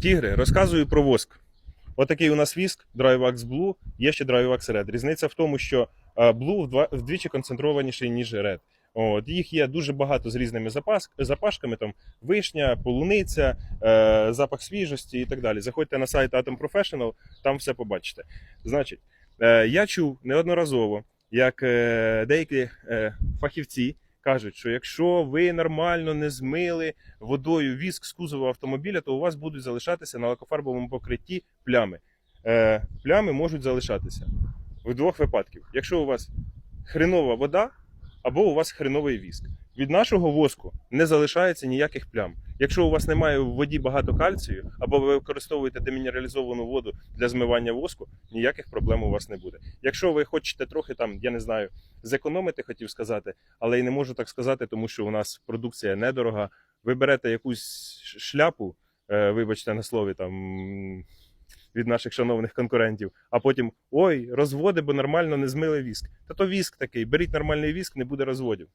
Тігри, розказую про воск. Отакий у нас віск Dryvax Blue, є ще Dryvax Red. Різниця в тому, що е, Blue вдвічі концентрованіший, ніж Red. От, їх є дуже багато з різними запас, запашками, там вишня, полуниця, е, запах свіжості і так далі. Заходьте на сайт Atom Professional, там все побачите. Значить, е, я чув неодноразово, як е, деякі е, фахівці кажуть, що якщо ви нормально не змили водою віск з кузова автомобіля, то у вас будуть залишатися на лакофарбовому покритті плями. Е, плями можуть залишатися в двох випадків. Якщо у вас хренова вода або у вас хреновий віск. Від нашого воску не залишається ніяких плям. Якщо у вас немає в воді багато кальцію, або ви використовуєте демінералізовану воду для змивання воску, ніяких проблем у вас не буде. Якщо ви хочете трохи там, я не знаю, зекономити, хотів сказати, але й не можу так сказати, тому що у нас продукція недорога. Ви берете якусь шляпу, е, вибачте на слові, там від наших шановних конкурентів, а потім ой, розводи, бо нормально не змили віск. Та то віск такий, беріть нормальний віск, не буде розводів.